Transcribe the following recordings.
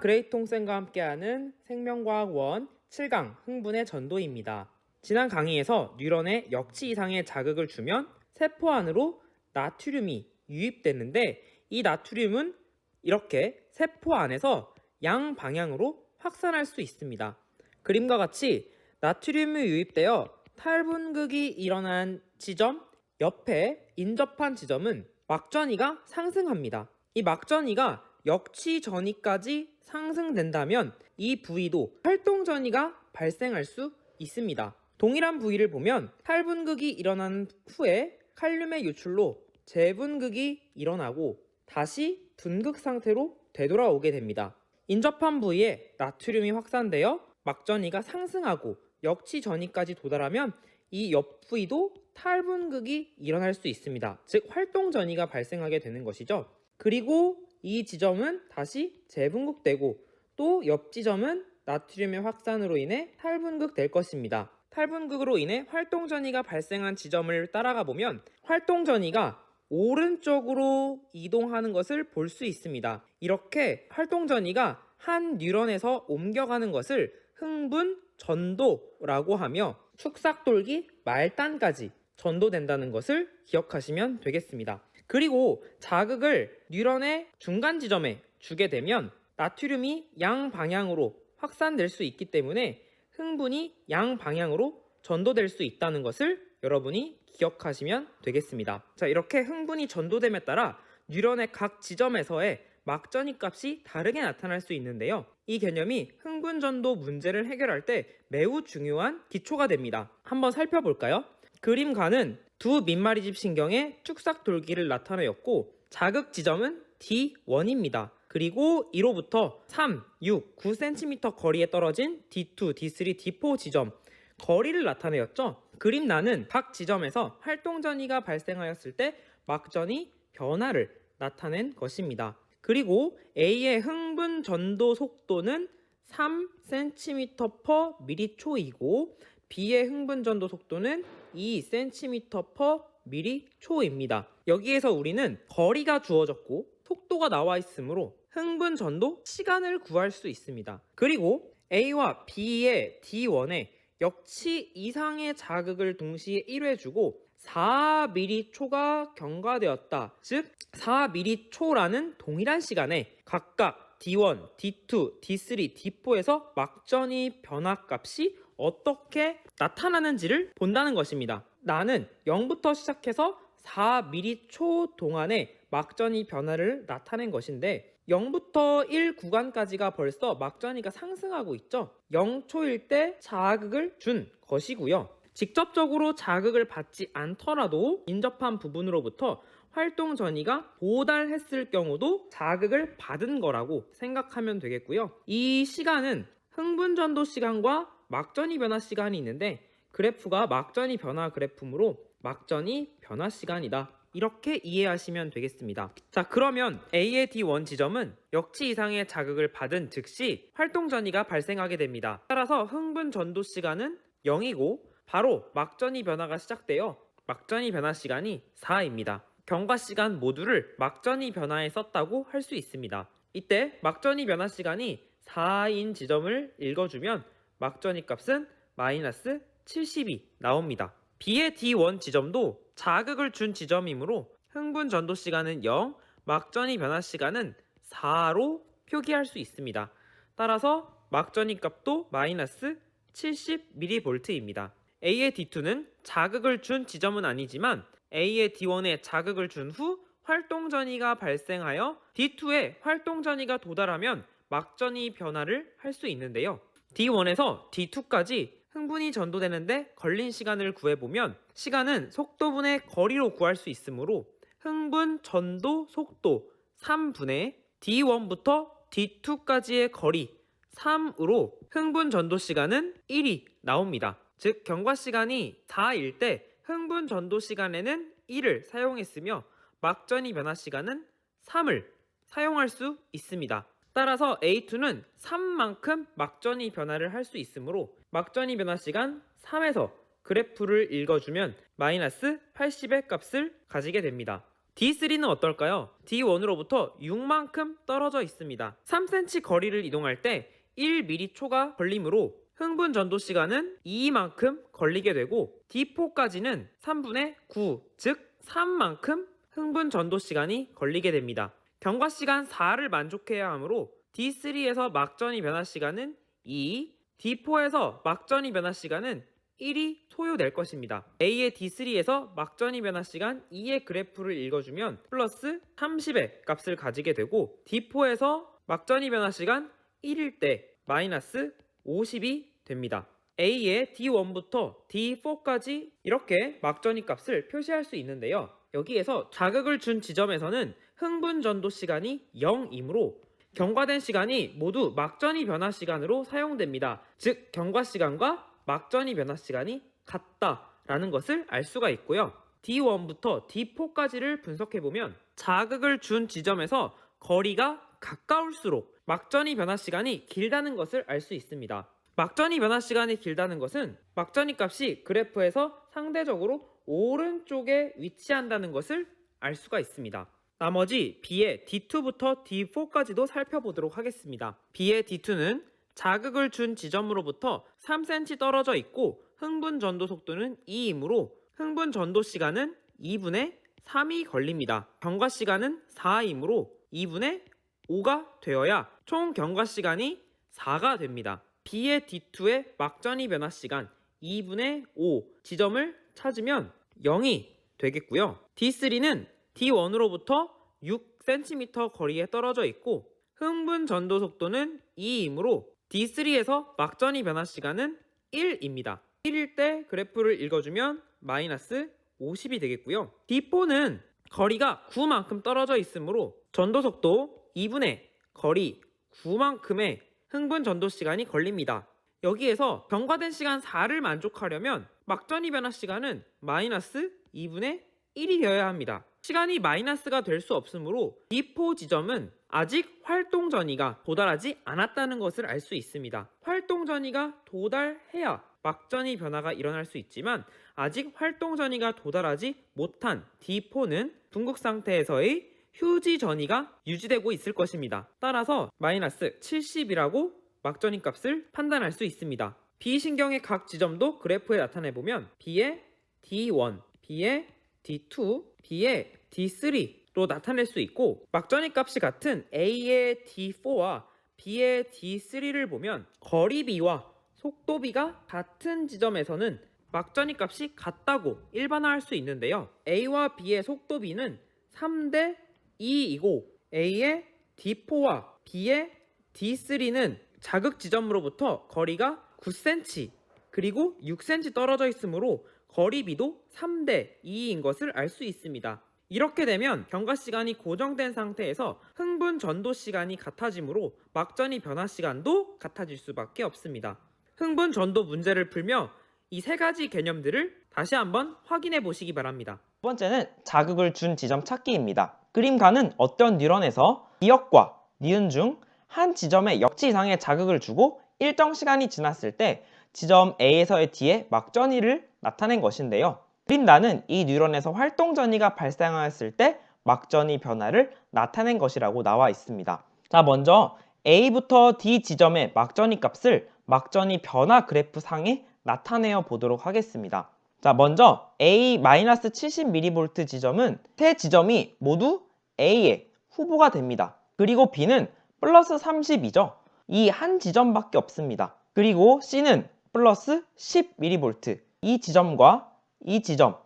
그레이통쌤과 함께하는 생명과학 원 7강 흥분의 전도입니다. 지난 강의에서 뉴런에 역치 이상의 자극을 주면 세포 안으로 나트륨이 유입됐는데 이 나트륨은 이렇게 세포 안에서 양 방향으로 확산할 수 있습니다. 그림과 같이 나트륨이 유입되어 탈분극이 일어난 지점 옆에 인접한 지점은 막전이가 상승합니다. 이 막전이가 역치 전이까지 상승된다면 이 부위도 활동 전이가 발생할 수 있습니다. 동일한 부위를 보면 탈분극이 일어난 후에 칼륨의 유출로 재분극이 일어나고 다시 분극 상태로 되돌아오게 됩니다. 인접한 부위에 나트륨이 확산되어 막전이가 상승하고 역치 전이까지 도달하면 이 옆 부위도 탈분극이 일어날 수 있습니다. 즉 활동 전이가 발생하게 되는 것이죠. 그리고 이 지점은 다시 재분극되고 또 옆 지점은 나트륨의 확산으로 인해 탈분극될 것입니다. 탈분극으로 인해 활동 전이가 발생한 지점을 따라가 보면 활동 전이가 오른쪽으로 이동하는 것을 볼 수 있습니다. 이렇게 활동 전이가 한 뉴런에서 옮겨가는 것을 흥분 전도라고 하며 축삭돌기 말단까지 전도된다는 것을 기억하시면 되겠습니다. 그리고 자극을 뉴런의 중간 지점에 주게 되면 나트륨이 양 방향으로 확산될 수 있기 때문에 흥분이 양 방향으로 전도될 수 있다는 것을 여러분이 기억하시면 되겠습니다. 자, 이렇게 흥분이 전도됨에 따라 뉴런의 각 지점에서의 막전이 값이 다르게 나타날 수 있는데요. 이 개념이 흥분 전도 문제를 해결할 때 매우 중요한 기초가 됩니다. 한번 살펴볼까요? 그림가는 두 밑마리집 신경의 축삭 돌기를 나타내었고 자극 지점은 D1입니다. 그리고 1호부터 3, 6, 9cm 거리에 떨어진 D2, D3, D4 지점 거리를 나타내었죠. 그림란은 각 지점에서 활동 전이가 발생하였을 때 막전이 변화를 나타낸 것입니다. 그리고 A의 흥분 전도 속도는 3cm per m초 이고 B의 흥분 전도 속도는 2cm per m초입니다. 여기에서 우리는 거리가 주어졌고 속도가 나와 있으므로 흥분 전도 시간을 구할 수 있습니다. 그리고 A와 B의 D1에 역치 이상의 자극을 동시에 1회 주고 4mm초가 경과되었다. 즉 4mm초라는 동일한 시간에 각각 D1, D2, D3, D4에서 막전이 변화값이 어떻게 나타나는지를 본다는 것입니다. 나는 0부터 시작해서 4mm초 동안에 막전이 변화를 나타낸 것인데 0부터 1 구간까지가 벌써 막전이가 상승하고 있죠. 0초일 때 자극을 준 것이고요. 직접적으로 자극을 받지 않더라도 인접한 부분으로부터 활동 전이가 도달했을 경우도 자극을 받은 거라고 생각하면 되겠고요. 이 시간은 흥분 전도 시간과 막전이 변화 시간이 있는데 그래프가 막전이 변화 그래프므로 막전이 변화 시간이다. 이렇게 이해하시면 되겠습니다. 자, 그러면 A의 D1 지점은 역치 이상의 자극을 받은 즉시 활동 전이가 발생하게 됩니다. 따라서 흥분 전도 시간은 0이고 바로 막전이 변화가 시작되어 막전이 변화 시간이 4입니다. 경과 시간 모두를 막전이 변화에 썼다고 할 수 있습니다. 이때 막전이 변화 시간이 4인 지점을 읽어주면 막전이 값은 마이너스 70이 나옵니다. B의 D1 지점도 자극을 준 지점이므로 흥분 전도 시간은 0, 막전이 변화 시간은 4로 표기할 수 있습니다. 따라서 막전이 값도 마이너스 70mV입니다. A의 D2는 자극을 준 지점은 아니지만 A의 D1에 자극을 준 후 활동 전이가 발생하여 D2에 활동 전이가 도달하면 막전이 변화를 할 수 있는데요. D1에서 D2까지 흥분이 전도되는데 걸린 시간을 구해보면 시간은 속도분의 거리로 구할 수 있으므로 흥분 전도 속도 3분의 D1부터 D2까지의 거리 3으로 흥분 전도 시간은 1이 나옵니다. 즉 경과 시간이 4일 때 흥분 전도 시간에는 1을 사용했으며 막전이 변화 시간은 3을 사용할 수 있습니다. 따라서 A2는 3만큼 막전이 변화를 할 수 있으므로 막전이 변화 시간 3에서 그래프를 읽어주면 마이너스 80의 값을 가지게 됩니다. D3는 어떨까요? D1으로부터 6만큼 떨어져 있습니다. 3cm 거리를 이동할 때 1mm 초가 걸리므로 흥분 전도 시간은 2만큼 걸리게 되고 D4까지는 3분의 9, 즉 3만큼 흥분 전도 시간이 걸리게 됩니다. 경과 시간 4를 만족해야 하므로 D3에서 막전이 변화 시간은 2, D4에서 막전이 변화 시간은 1이 소요될 것입니다. A의 D3에서 막전이 변화 시간 2의 그래프를 읽어주면 플러스 30의 값을 가지게 되고 D4에서 막전이 변화 시간 1일 때 마이너스 50이 됩니다. A의 D1부터 D4까지 이렇게 막전이 값을 표시할 수 있는데요. 여기에서 자극을 준 지점에서는 흥분 전도 시간이 0이므로 경과된 시간이 모두 막전이 변화 시간으로 사용됩니다. 즉 경과 시간과 막전이 변화 시간이 같다라는 것을 알 수가 있고요. D1부터 D4까지를 분석해 보면 자극을 준 지점에서 거리가 가까울수록 막전이 변화 시간이 길다는 것을 알 수 있습니다. 막전이 변화 시간이 길다는 것은 막전이 값이 그래프에서 상대적으로 오른쪽에 위치한다는 것을 알 수가 있습니다. 나머지 B의 D2부터 D4까지도 살펴보도록 하겠습니다. B의 D2는 자극을 준 지점으로부터 3cm 떨어져 있고 흥분 전도 속도는 2이므로 흥분 전도 시간은 2분의 3이 걸립니다. 경과 시간은 4이므로 2분의 5가 되어야 총 경과 시간이 4가 됩니다. B의 D2의 막전이 변화 시간 2분의 5 지점을 찾으면 0이 되겠고요. D3는 D1으로부터 6cm 거리에 떨어져 있고 흥분 전도 속도는 2이므로 D3에서 막전이 변화 시간은 1입니다. 1일 때 그래프를 읽어주면 마이너스 50이 되겠고요. D4는 거리가 9만큼 떨어져 있으므로 전도 속도 2분의 거리 9만큼의 흥분 전도 시간이 걸립니다. 여기에서 경과된 시간 4를 만족하려면 막전이 변화 시간은 마이너스 2분의 1이 되어야 합니다. 시간이 마이너스가 될 수 없으므로 D4 지점은 아직 활동 전이가 도달하지 않았다는 것을 알 수 있습니다. 활동 전이가 도달해야 막전이 변화가 일어날 수 있지만 아직 활동 전이가 도달하지 못한 D4는 둥극 상태에서의 휴지 전이가 유지되고 있을 것입니다. 따라서 마이너스 70이라고 막전이 값을 판단할 수 있습니다. B신경의 각 지점도 그래프에 나타내 보면 B의 D1, B의 D2, B의 D3로 나타낼 수 있고 막전이 값이 같은 A의 D4와 B의 D3를 보면 거리비와 속도비가 같은 지점에서는 막전이 값이 같다고 일반화할 수 있는데요. A와 B의 속도비는 3대 2이고 A의 D4와 B의 D3는 자극 지점으로부터 거리가 9cm 그리고 6cm 떨어져 있으므로 거리비도 3대 2인 것을 알 수 있습니다. 이렇게 되면 경과 시간이 고정된 상태에서 흥분 전도 시간이 같아지므로 막전이 변화 시간도 같아질 수밖에 없습니다. 흥분 전도 문제를 풀며 이 세 가지 개념들을 다시 한번 확인해 보시기 바랍니다. 두 번째는 자극을 준 지점 찾기입니다. 그림가는 어떤 뉴런에서 기억과 니은 중 한 지점에 역치 이상의 자극을 주고 일정 시간이 지났을 때 지점 A에서의 D에 막전이를 나타낸 것인데요. 그림라는 이 뉴런에서 활동 전이가 발생하였을 때 막전이 변화를 나타낸 것이라고 나와 있습니다. 자, 먼저 A부터 D 지점의 막전이 값을 막전이 변화 그래프 상에 나타내어 보도록 하겠습니다. 자, 먼저 A-70mV 지점은 세 지점이 모두 A의 후보가 됩니다. 그리고 B는 플러스 30이죠. 이 한 지점밖에 없습니다. 그리고 C는 플러스 10mV. 이 지점과 이 지점,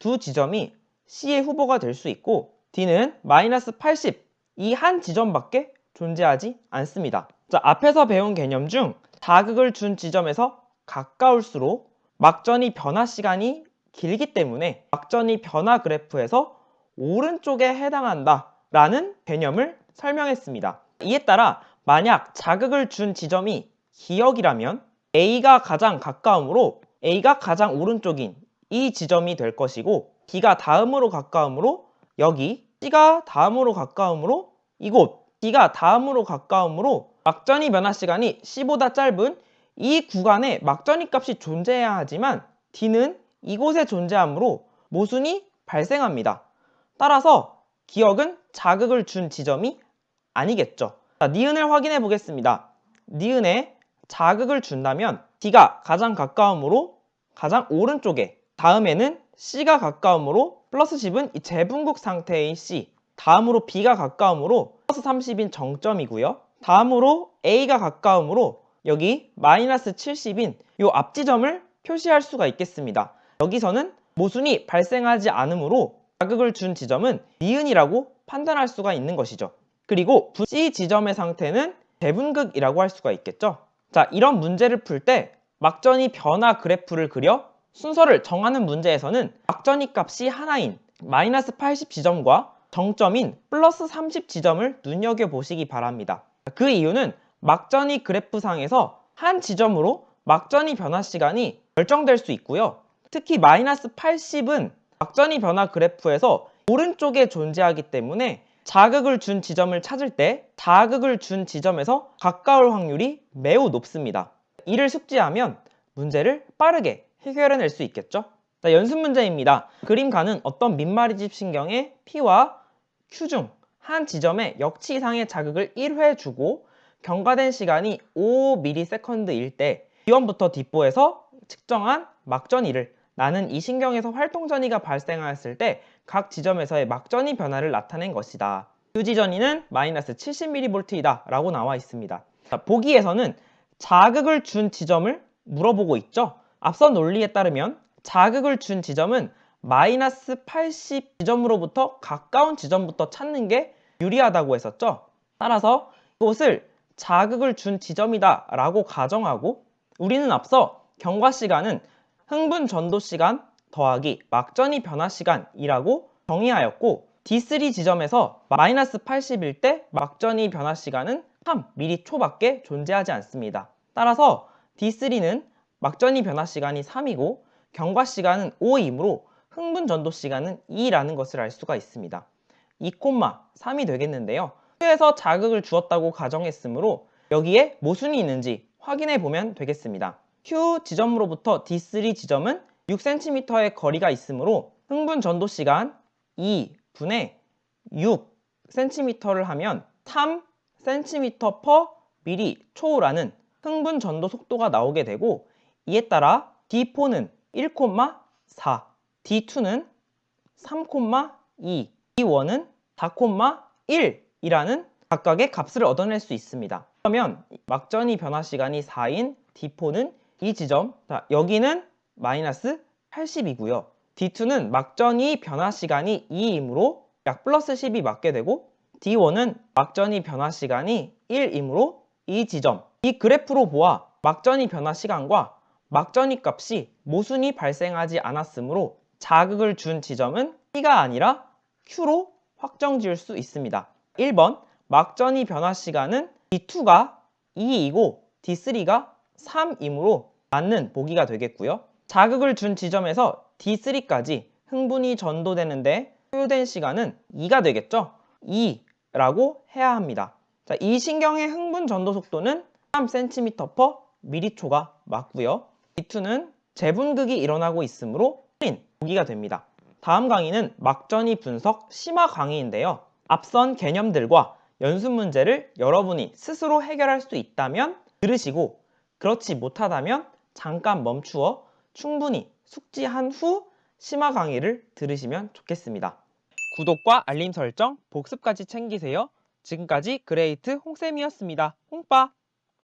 두 지점이 C의 후보가 될 수 있고 D는 마이너스 80. 이 한 지점밖에 존재하지 않습니다. 자, 앞에서 배운 개념 중 자극을 준 지점에서 가까울수록 막전이 변화 시간이 길기 때문에 막전이 변화 그래프에서 오른쪽에 해당한다 라는 개념을 설명했습니다. 이에 따라 만약 자극을 준 지점이 기역이라면 A가 가장 가까움으로 A가 가장 오른쪽인 이 지점이 될 것이고 B가 다음으로 가까움으로 여기 C가 다음으로 가까움으로 이곳 D가 다음으로 가까움으로 막전이 변화 시간이 C보다 짧은 이 구간에 막전이 값이 존재해야 하지만 D는 이곳에 존재하므로 모순이 발생합니다. 따라서 기억은 자극을 준 지점이 아니겠죠. 자, 니은을 확인해 보겠습니다. 니은에 자극을 준다면 D가 가장 가까움으로 가장 오른쪽에 다음에는 C가 가까움으로 플러스 10은 이 재분국 상태의 C 다음으로 B가 가까움으로 플러스 30인 정점이고요. 다음으로 A가 가까움으로 여기 마이너스 70인 이 앞지점을 표시할 수가 있겠습니다. 여기서는 모순이 발생하지 않으므로 자극을 준 지점은 니은이라고 판단할 수가 있는 것이죠. 그리고 C 지점의 상태는 대분극이라고 할 수가 있겠죠. 자, 이런 문제를 풀 때 막전이 변화 그래프를 그려 순서를 정하는 문제에서는 막전이 값이 하나인 마이너스 80 지점과 정점인 플러스 30 지점을 눈여겨보시기 바랍니다. 그 이유는 막전이 그래프상에서 한 지점으로 막전이 변화 시간이 결정될 수 있고요. 특히 마이너스 80은 막전이 변화 그래프에서 오른쪽에 존재하기 때문에 자극을 준 지점을 찾을 때 자극을 준 지점에서 가까울 확률이 매우 높습니다. 이를 숙지하면 문제를 빠르게 해결해낼 수 있겠죠? 자, 연습 문제입니다. 그림가는 어떤 밑마리집 신경의 P와 Q 중 한 지점에 역치 이상의 자극을 1회 주고 경과된 시간이 5ms일 때 D1부터 D4에서 측정한 막전이를 나는 이 신경에서 활동전이가 발생하였을 때 각 지점에서의 막전이 변화를 나타낸 것이다. 유지전이는 마이너스 70mV이다 라고 나와 있습니다. 자, 보기에서는 자극을 준 지점을 물어보고 있죠. 앞선 논리에 따르면 자극을 준 지점은 마이너스 80 지점으로부터 가까운 지점부터 찾는 게 유리하다고 했었죠. 따라서 이곳을 자극을 준 지점이다 라고 가정하고 우리는 앞서 경과 시간은 흥분 전도 시간 더하기 막전이 변화 시간이라고 정의하였고 D3 지점에서 마이너스 80일 때 막전이 변화 시간은 3mm 초밖에 존재하지 않습니다. 따라서 D3는 막전이 변화 시간이 3이고 경과 시간은 5이므로 흥분 전도 시간은 2라는 것을 알 수가 있습니다. 2,3이 되겠는데요. Q에서 자극을 주었다고 가정했으므로 여기에 모순이 있는지 확인해 보면 되겠습니다. Q 지점으로부터 D3 지점은 6cm의 거리가 있으므로 흥분 전도 시간 2분의 6cm를 하면 3cm per 미리 초라는 흥분 전도 속도가 나오게 되고 이에 따라 D4는 1,4, D2는 3,2, D1은 4,1이라는 각각의 값을 얻어낼 수 있습니다. 그러면 막전이 변화 시간이 4인 D4는 이 지점, 자, 여기는 마이너스 80이고요. D2는 막전이 변화 시간이 2이므로 약 플러스 10이 맞게 되고 D1은 막전이 변화 시간이 1이므로 이 지점, 이 그래프로 보아 막전이 변화 시간과 막전이 값이 모순이 발생하지 않았으므로 자극을 준 지점은 P가 아니라 Q로 확정 지을 수 있습니다. 1번 막전이 변화 시간은 D2가 2이고 D3가 3이므로 맞는 보기가 되겠고요. 자극을 준 지점에서 D3까지 흥분이 전도되는데 소요된 시간은 2가 되겠죠? 2라고 해야 합니다. 자, 이 신경의 흥분 전도 속도는 3cm per m초가 맞고요. D2는 재분극이 일어나고 있으므로 인 보기가 됩니다. 다음 강의는 막전이 분석 심화 강의인데요. 앞선 개념들과 연습 문제를 여러분이 스스로 해결할 수 있다면 들으시고 그렇지 못하다면 잠깐 멈추어 충분히 숙지한 후 심화 강의를 들으시면 좋겠습니다. 구독과 알림 설정, 복습까지 챙기세요. 지금까지 그레이트 홍쌤이었습니다. 홍빠!